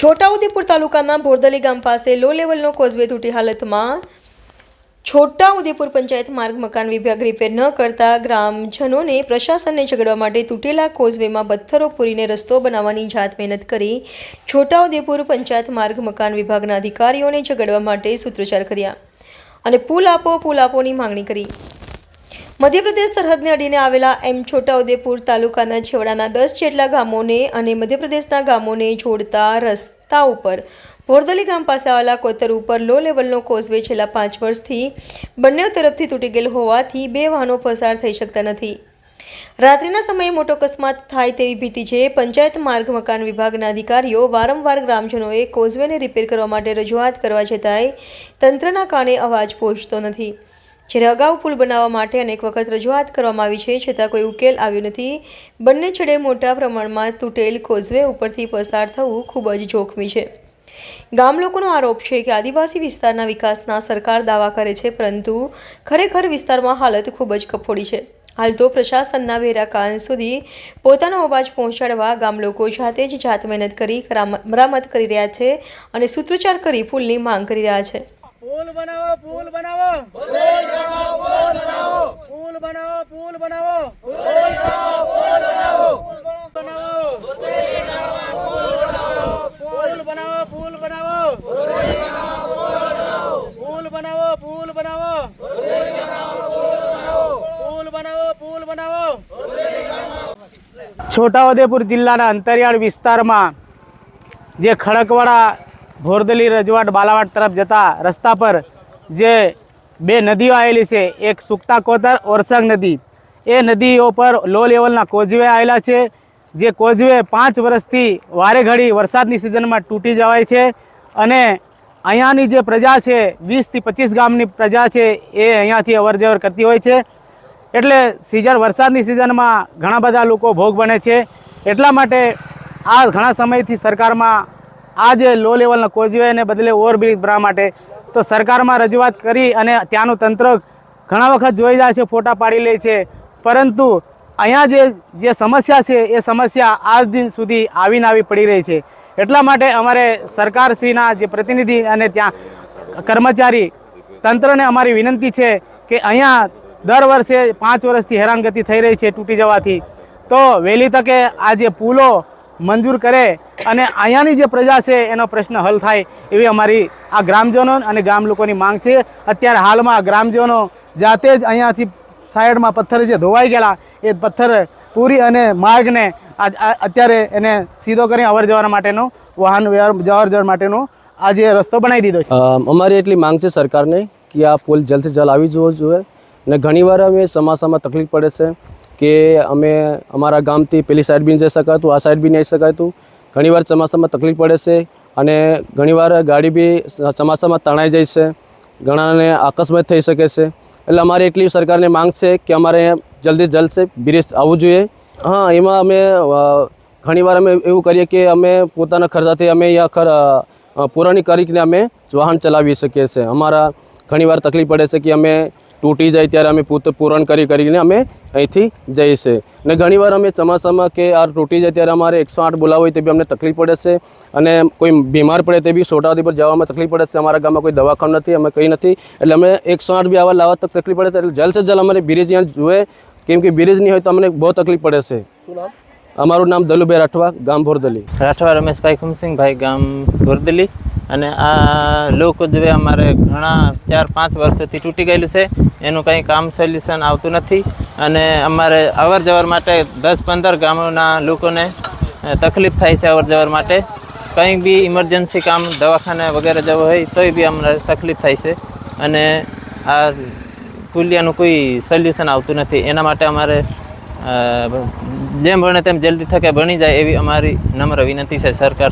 છોટાઉદેપુર તાલુકાના બોરદલી ગામ પાસે લો લેવલનો કોઝવે તૂટી હાલતમાં છોટાઉદેપુર પંચાયત માર્ગ, મકાન વિભાગ રિપેર ન કરતા ગ્રામજનોને પ્રશાસનને ઝઘડવા માટે તૂટેલા કોઝવેમાં પથ્થરો પૂરીને રસ્તો બનાવવાની જાત મહેનત કરી છોટાઉદેપુર પંચાયત માર્ગ, મકાન વિભાગના અધિકારીઓને ઝઘડવા માટે સૂત્રોચ્ચાર કર્યા અને પુલ આપો, પુલ આપોની માંગણી કરી. મધ્યપ્રદેશ સરહદને અડીને આવેલા એમ છોટાઉદેપુર તાલુકાના છેવાડાના દસ જેટલા ગામોને અને મધ્યપ્રદેશના ગામોને જોડતા રસ્તા ઉપર ભોરદલી ગામ પાસે આવેલા કોતર ઉપર લો લેવલનો કોઝવે છેલ્લા પાંચ વર્ષથી બંને તરફથી તૂટી ગયેલ હોવાથી બે વાહનો પસાર થઈ શકતા નથી. રાત્રિના સમયે મોટો અકસ્માત થાય તેવી ભીતિ છે. પંચાયત માર્ગ, મકાન વિભાગના અધિકારીઓ વારંવાર ગ્રામજનોએ કોઝવેને રિપેર કરવા માટે રજૂઆત કરવા છતાંય તંત્રના કાને અવાજ પહોંચતો નથી. જ્યારે અગાઉ પુલ બનાવવા માટે અનેક વખત રજૂઆત કરવામાં આવી છે, છતાં કોઈ ઉકેલ આવ્યો નથી. બંને છેડે મોટા પ્રમાણમાં તૂટેલ કોઝવે ઉપરથી પસાર થવું ખૂબ જ જોખમી છે. ગામ લોકોનો આરોપ છે કે આદિવાસી વિસ્તારના વિકાસના સરકાર દાવા કરે છે, પરંતુ ખરેખર વિસ્તારમાં હાલત ખૂબ જ કફોડી છે. હાલ તો પ્રશાસનના વેરા કાન સુધી પોતાનો અવાજ પહોંચાડવા ગામ લોકો જાતે જ જાત મહેનત કરી મરામત કરી રહ્યા છે અને સૂત્રોચ્ચાર કરી પુલની માંગ કરી રહ્યા છે. પુલ બનાવો પુલ બનાવો. બનાવો પુલ બનાવો. પુલ બનાવો પુલ બનાવો. પુલ બનાવો પુલ બનાવો. પુલ બનાવો પુલ બનાવો. છોટાઉદેપુર જિલ્લાના અંતરિયાળ વિસ્તારમાં જે ખડકવાડા, ભોરદલી, રજવાડ, બાલાવાડ તરફ જતા રસ્તા પર જે બે નદીઓ આવેલી છે, એક સુકતા કોતર, ઓરસંગ નદી. એ નદીઓ પર લો લેવલના કોઝવે આવેલા છે, જે કોઝવે પાંચ વર્ષથી વારે ઘડી વરસાદની સિઝનમાં તૂટી જવાય છે અને અહીંયાની જે પ્રજા છે, વીસથી પચીસ ગામની પ્રજા છે, એ અહીંયાથી અવર જવર કરતી હોય છે. એટલે સિઝન વરસાદની સિઝનમાં ઘણા બધા લોકો ભોગ બને છે. એટલા માટે આ ઘણા સમયથી સરકારમાં આ જે લો લેવલના કોઝવેને બદલે ઓવરબ્રિજ બનાવવા માટે તો સરકારમાં રજૂઆત કરી અને ત્યાંનું તંત્ર ઘણા વખત જોઈ જાય છે, ફોટા પાડી લે છે. પરંતુ અહીંયા જે જે સમસ્યા છે, એ સમસ્યા આજ દિન સુધી આવીને આવી પડી રહી છે. એટલા માટે અમારે સરકારશ્રીના જે પ્રતિનિધિ અને ત્યાં કર્મચારી તંત્રને અમારી વિનંતી છે કે અહીંયા દર વર્ષે પાંચ વર્ષથી હેરાનગતિ થઈ રહી છે, તૂટી જવાથી. તો વહેલી તકે આ જે પુલો મંજૂર કરે અને અહીંયાની જે પ્રજા છે, એનો પ્રશ્ન હલ થાય એવી અમારી આ ગ્રામજનો અને ગામ લોકોની માંગ છે. અત્યારે હાલમાં ગ્રામજનો જાતે જ અહીંયાથી સાઈડમાં પથ્થર જે ધોવાઈ ગયેલા, એ પથ્થર પૂરી અને માર્ગને અત્યારે એને સીધો કરી અવર જવર માટેનો, વાહન જવર જવર માટેનો આ જે રસ્તો બનાવી દીધો અમારી એટલી માંગ છે સરકારને કે આ પુલ જલ્દથી જલ્દ આવી જવો જોઈએ અને ઘણીવાર અમે ચોમાસામાં તકલીફ પડે છે કે અમે અમારા ગામથી પેલી સાઈડ બી જઈ શકાતું, આ સાઈડ બી નહીં શકાતું. ઘણીવાર ચોમાસામાં તકલીફ પડે છે અને ઘણીવાર ગાડી બી ચોમાસામાં તણાઈ જાય છે. ઘણાને અકસ્માત થઈ શકે છે. એટલે અમારી એટલી સરકારને માંગ છે કે અમારે જલ્દી જલ્દ છે બ્રિજ આવવું જોઈએ. હા, એમાં અમે ઘણીવાર અમે એવું કરીએ કે અમે પોતાના ખર્ચાથી અમે અહીંયા ખર પુરાણી કરીને અમે વાહન ચલાવી શકીએ છીએ. અમારા ઘણીવાર તકલીફ પડે છે કે અમે તૂટી જાય ત્યારે અમે પૂરણ કરી કરીને અમે અહીંથી જઈએ છીએ ને ઘણીવાર અમે ચોમાસામાં કે આ તૂટી જાય ત્યારે અમારે એકસો આઠ બોલાવવું હોય તે બી અમને તકલીફ પડે છે. અને કોઈ બીમાર પડે તે બી સોટાવતી પર જવામાં તકલીફ પડે છે. અમારા ગામમાં કોઈ દવાખાનું નથી અમે કંઈ નથી. એટલે અમે એકસો આઠ બી આવા લાવવા તક તકલીફ પડે છે. એટલે જલ્દ સે જલ્દ અમારે બ્રિજ અહીંયા જોઈએ કેમ કે બ્રિજ નહીં હોય તો અમને બહુ તકલીફ પડે છે. અમારું નામ દલુભાઈ રાઠવા ગામ ભોરદલી. રાઠવા રમેશભાઈ ખુમસિંગભાઈ ગામ ભોરદલી. અને આ લોકો જે અમારે ઘણા ચાર પાંચ વર્ષથી તૂટી ગયેલું છે. એનું કંઈ કામ સોલ્યુશન આવતું નથી. અને અમારે અવર જવર માટે દસ પંદર ગામોના લોકોને તકલીફ થાય છે અવર જવર માટે. કંઈ બી ઇમરજન્સી કામ દવાખાને વગેરે જવું હોય, તોય બી અમને તકલીફ થાય છે. અને આ પુલિયાનું કોઈ સોલ્યુશન આવતું નથી. એના માટે અમારે જેમ ભણે તેમ જલ્દી થકે ભણી જાય એવી અમારી નમ્ર વિનંતી છે સરકાર.